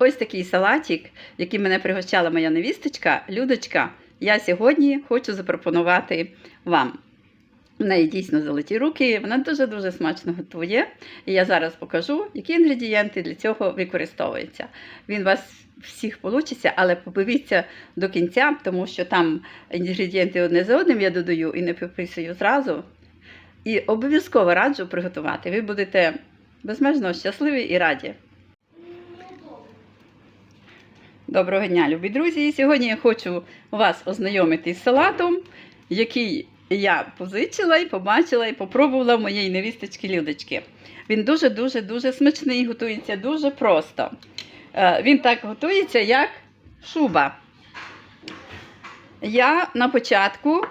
Ось такий салатик, який мене пригощала моя невісточка Людочка. Я сьогодні хочу запропонувати вам. В неї дійсно золоті руки, вона дуже-дуже смачно готує. І я зараз покажу, які інгредієнти для цього використовуються. Він у вас всіх вийде, але подивіться до кінця, тому що там інгредієнти одне за одним я додаю і не підписую зразу. І обов'язково раджу приготувати. Ви будете безмежно щасливі і раді. Доброго дня, любі друзі! Сьогодні я хочу вас ознайомити з салатом, який я позичила і побачила і попробувала в моєї невісточки Людочки. Він дуже-дуже дуже смачний, готується дуже просто. Е, Він так готується, як шуба. Я на початку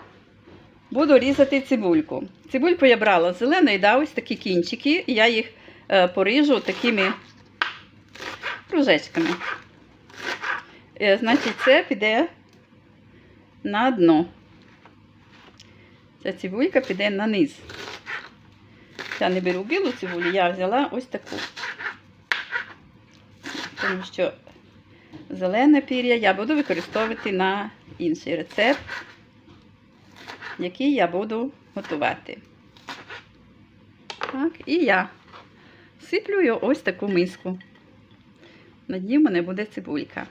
буду різати цибульку. Цибульку я брала зеленої, да, ось такі кінчики, і я їх е, поріжу такими кружечками. Е, Значить, це піде на дно. Ця цибулька піде на низ. Я не беру білу цибулю, я взяла ось таку. Тому що зелене пір'я я буду використовувати на інший рецепт, який я буду готувати. Так, і я сиплю ось таку миску. На дні в мене буде цибулька.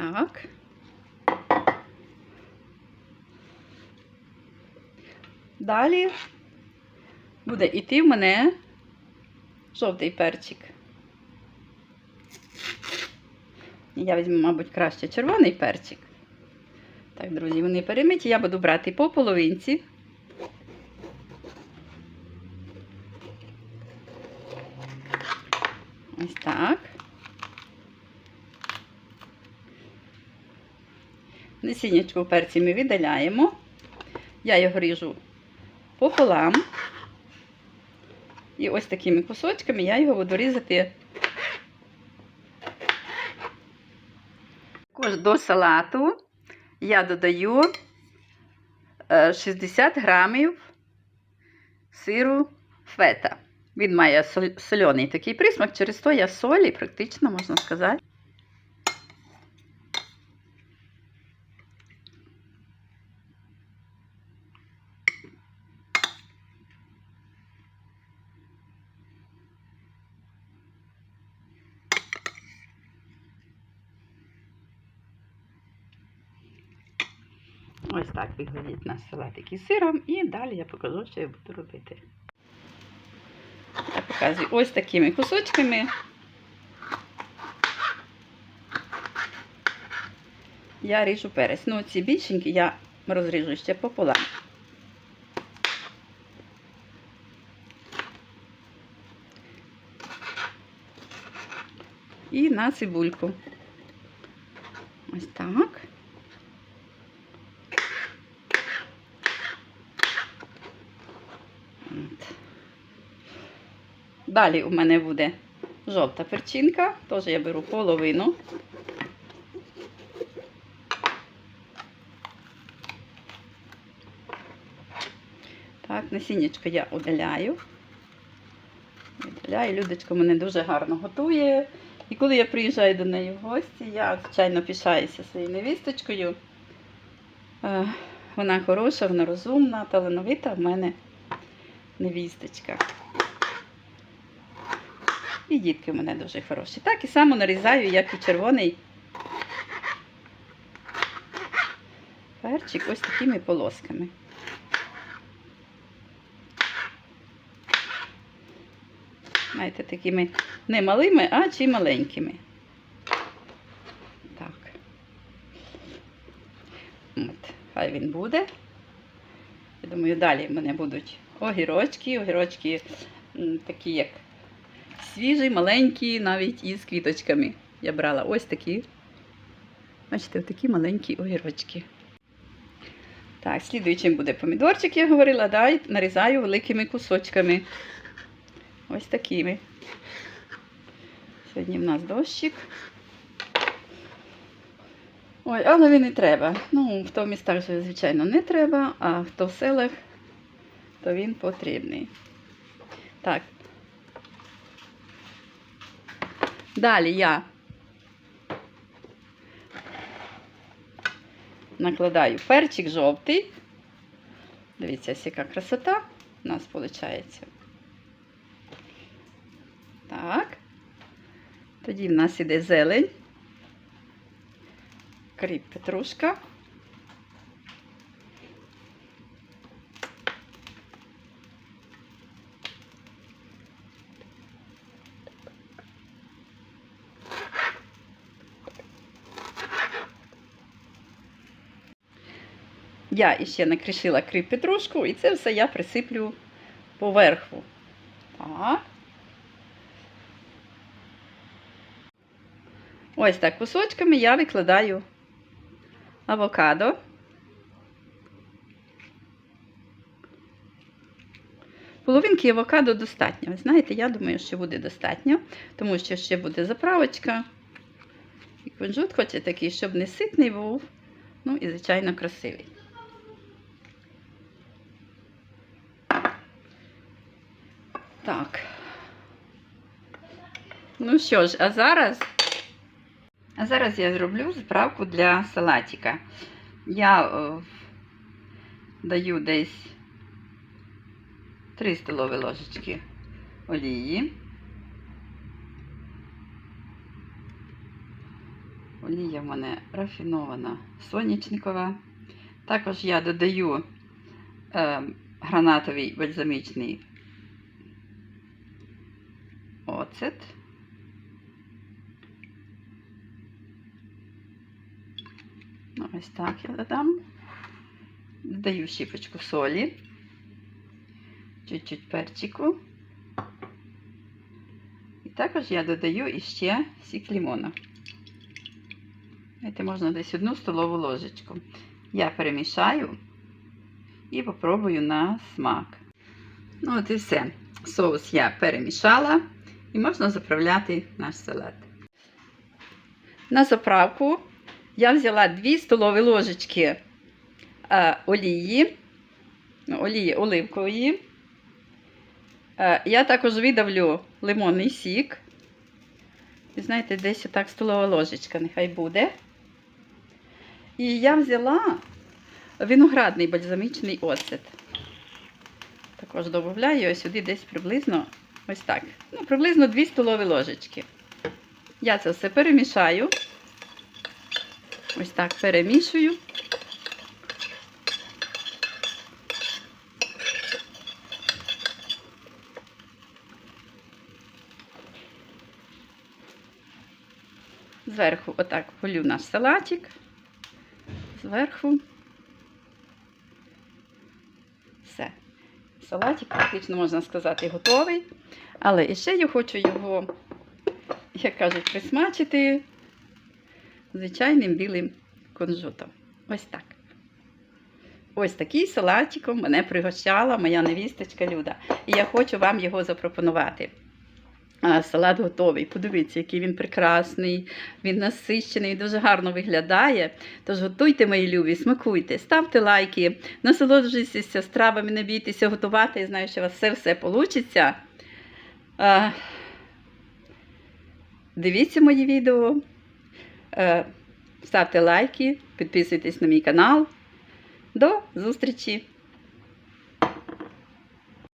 Так. Далі буде йти в мене жовтий перчик. Я візьму, мабуть, краще червоний перчик. Так, друзі, вони перемиті. Я буду брати по половинці. Ось так. Насіннячку перці ми видаляємо. Я його ріжу пополам. І ось такими кусочками я його буду різати також до салату. Я додаю е, 60 грамів сиру фета. Він має соль- сольоний такий присмак, через то я солі практично, можна сказати. Ось так виглядить наш салатик із сиром. І далі я покажу, що я буду робити. Я показую ось такими кусочками. Я ріжу перець. Ну, ці більшенькі я розріжу ще пополам. І на цибульку. Ось так. Далі у мене буде жовта перчинка, теж я беру половину. Так, насіннячко я удаляю. Видаляю, Людочка мене дуже гарно готує. І коли я приїжджаю до неї в гості, я, звичайно, пишаюся своєю невісточкою. Е, Вона хороша, вона розумна, талановита в мене невісточка. І дітки в мене дуже хороші. Так і само нарізаю, як і червоний перчик ось такими полосками. Знаєте, такими не малими, а чи маленькими. Так. От, хай він буде. Я думаю, далі в мене будуть огірочки, огірочки такі, як свіжі, маленькі, навіть із квіточками. Я брала ось такі. Бачите, такі маленькі огірочки. Так, слідуючим буде помідорчик, я говорила, да, і нарізаю великими кусочками. Ось такими. Сьогодні в нас дощик. Ой, але він не треба. Ну, хто в містах звичайно, не треба, а хто в селах, то він потрібний. Так, Далі я накладаю перчик жовтий. Дивіться, яка красота у нас виходить. Так. Тоді в нас іде зелень. Кріп петрушка. Я іще накришила кріп петрушку, і це все я присиплю поверху. Так. Ось так кусочками я викладаю авокадо. Половинки авокадо достатньо. Ви знаєте, я думаю, що буде достатньо, тому що ще буде заправочка. І кунжут хоче такий, щоб не ситний був, ну і, звичайно, красивий. Так. Ну що ж, а зараз. А зараз я зроблю справку для салатика. Я е, даю десь 3 столові ложечки олії. Олія в мене рафінована сонячникова. Також я додаю е, гранатовий бальзамічний оцет. Ну, ось так я додам. Додаю щіпочку солі, чуть-чуть перчику. І також я додаю іще сік лимона. Це можна десь одну столову ложечку. Я перемішаю і попробую на смак. Ну, от і все. Соус я перемішала і можна заправляти наш салат. На заправку я взяла 2 столові ложечки е, олії, ну, олії оливкової. Е, я також видавлю лимонний сік. І знаєте, десь отак столова ложечка нехай буде. І я взяла виноградний бальзамічний оцет. Також додаю сюди десь приблизно ось так. Ну, приблизно 2 столові ложечки. Я це все перемішаю. Ось так перемішую. Зверху отак полю наш салатик. Зверху. Все. Салатик практично, можна сказати, готовий. Але ще я хочу його, як кажуть, присмачити звичайним білим кунжутом. Ось так. Ось такий салатиком мене пригощала моя невісточка Люда. І я хочу вам його запропонувати. Салат готовий. Подивіться, який він прекрасний, він насичений, дуже гарно виглядає. Тож готуйте, мої любі, смакуйте, ставте лайки, насолоджуйтеся стравами, не бійтеся готувати. Я знаю, що у вас все-все вийде. Дивіться мої відео. Е, Ставте лайки, підписуйтесь на мій канал. До зустрічі!